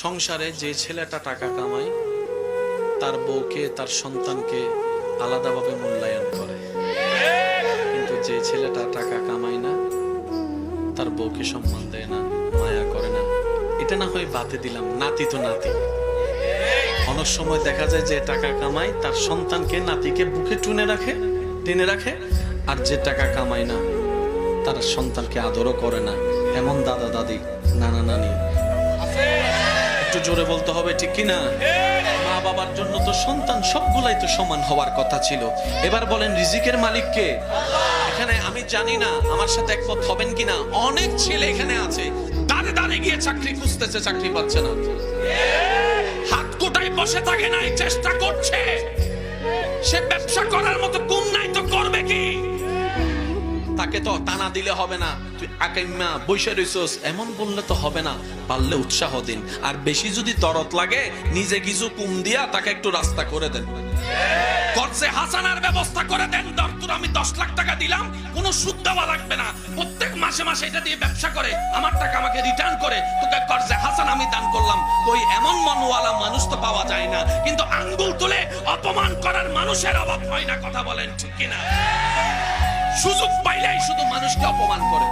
সংসারে যে ছেলেটা টাকা কামায়, তার বউকে, তার সন্তানকে আলাদাভাবে মূল্যায়ন করে। কিন্তু যে ছেলেটা টাকা কামায় না, তার বউকে সম্মান দেয় না, মায়া করে না। এটা না হয় বাদে দিলাম, নাতি তো নাতি। অনেক সময় দেখা যায় যে টাকা কামায়, তার সন্তানকে, নাতিকে বুকে টুনে রাখে, টেনে রাখে, আর যে টাকা কামায় না, তার সন্তানকে আদরও করে না। এমন দাদা দাদি নানা নানি জোরে বলতে হবে, ঠিক কিনা? মা বাবার জন্য তো সন্তান সবগুলাই তো সমান হওয়ার কথা ছিল। এবার বলেন, রিজিকের মালিক কে? এখানে আমি জানি না, আমার সাথে একমত হবেন কিনা। অনেক ছেলে এখানে আছে, দাঁড়ে দাঁড়ে গিয়ে চাকরি খুঁজতেছে, চাকরি পাচ্ছে না। হাত কোটায় বসে থাকে নাই চেষ্টা করছে। সে ব্যবসা করার তাকে তো টানা দিলে হবে না। তুই আকাইমা বৈশা রইছস, এমন বললে তো হবে না। পারলে উৎসাহ দিন। আর বেশি যদি দরদ লাগে, নিজে কিছু কুম দিয়া তাকে একটু রাস্তা করে দেন। কর্জে হাসানার ব্যবস্থা করে দেন। আমি দশ লাখ টাকা দিলাম, কোনো সুদ দেওয়া লাগবে না। প্রত্যেক মাসে মাসে এটা দিয়ে ব্যবসা করে, আমার টাকা আমাকে রিটার্ন করে। তোকে কর্জে হাসান আমি দান করলাম। এমন মনওয়ালা মানুষ তো পাওয়া যায় না। কিন্তু আঙ্গুল তুলে অপমান করার মানুষের অভাব হয় না, কথা বলেন ঠিক কিনা? সুযোগ পাইলেই শুধু মানুষকে অপমান করে।